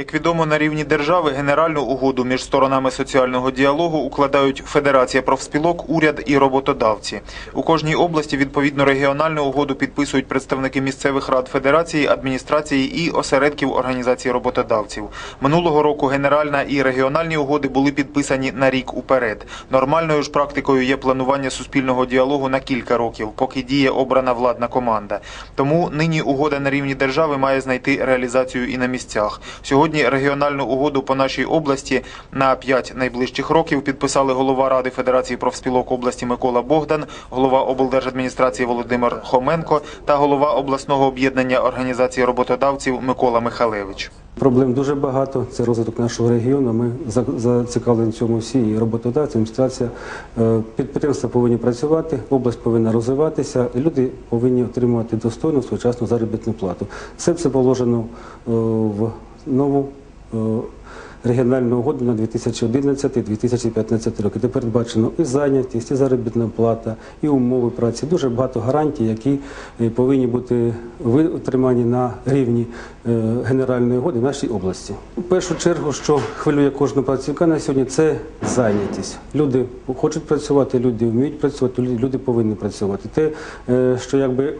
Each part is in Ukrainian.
Як відомо, на рівні держави генеральну угоду між сторонами соціального діалогу укладають Федерація профспілок, уряд і роботодавці. У кожній області відповідно регіональну угоду підписують представники місцевих рад федерації, адміністрації і осередків організації роботодавців. Минулого року генеральна і регіональні угоди були підписані на рік уперед. Нормальною ж практикою є планування суспільного діалогу на кілька років, поки діє обрана владна команда. Тому нині угода на рівні держави має знайти реалізацію і на місцях. Сьогодні регіональну угоду по нашій області на 5 найближчих років підписали голова Ради Федерації профспілок області Микола Богдан, голова облдержадміністрації Володимир Хоменко та голова обласного об'єднання організації роботодавців Микола Михалевич. Проблем дуже багато. Це розвиток нашого регіону. Ми за- зацікавлені в цьому всі і роботодавці, адміністрація. Е, Підприємства повинні працювати, область повинна розвиватися, люди повинні отримувати достойну своєчасну заробітну плату. Все це положено е, в нову е, регіональну угоду на 2011-2015 роки, де передбачено і зайнятість, і заробітна плата, і умови праці. Дуже багато гарантій, які е, повинні бути витримані на рівні е, генеральної угоди в нашій області. У першу чергу, що хвилює кожного працівника на сьогодні, це зайнятість. Люди хочуть працювати, люди вміють працювати, люди повинні працювати. Те, е, що якби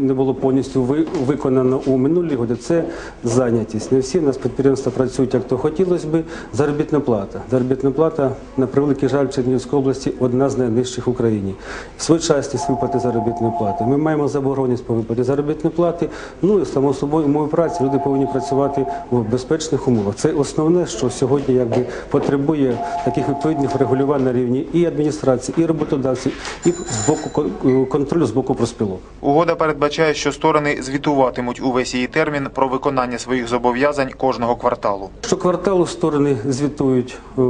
не було повністю ви- виконано у минулі годи, це зайнятість. Не всі в нас підприємства працюють, як то хотілося би. Заробітна плата. Заробітна плата, на превеликий жаль, в Чернігівській області одна з найнижчих в Україні. Своєчасність виплати заробітної плати. Ми маємо заборгованість по виплаті заробітної плати. Ну і само собою умови праці. Люди повинні працювати в безпечних умовах. Це основне, що сьогодні якби потребує таких відповідних регулювань на рівні і адміністрації, і роботодавців, і з боку контролю з боку проспілок. Угода передбачає, що сторони звітуватимуть увесь її термін про виконання своїх зобов'язань кожного кварталу. Щокварталу сторони звітують е,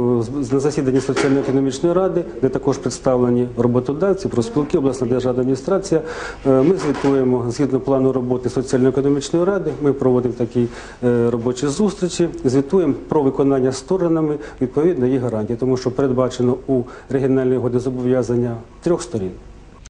на засіданні соціально-економічної ради, де також представлені роботодавці, профспілки, обласна державна адміністрація. Е, Ми звітуємо згідно плану роботи соціально-економічної ради. Ми проводимо такі е, робочі зустрічі, звітуємо про виконання сторонами відповідно їх гарантій, тому що передбачено у регіональній угоді зобов'язання трьох сторін.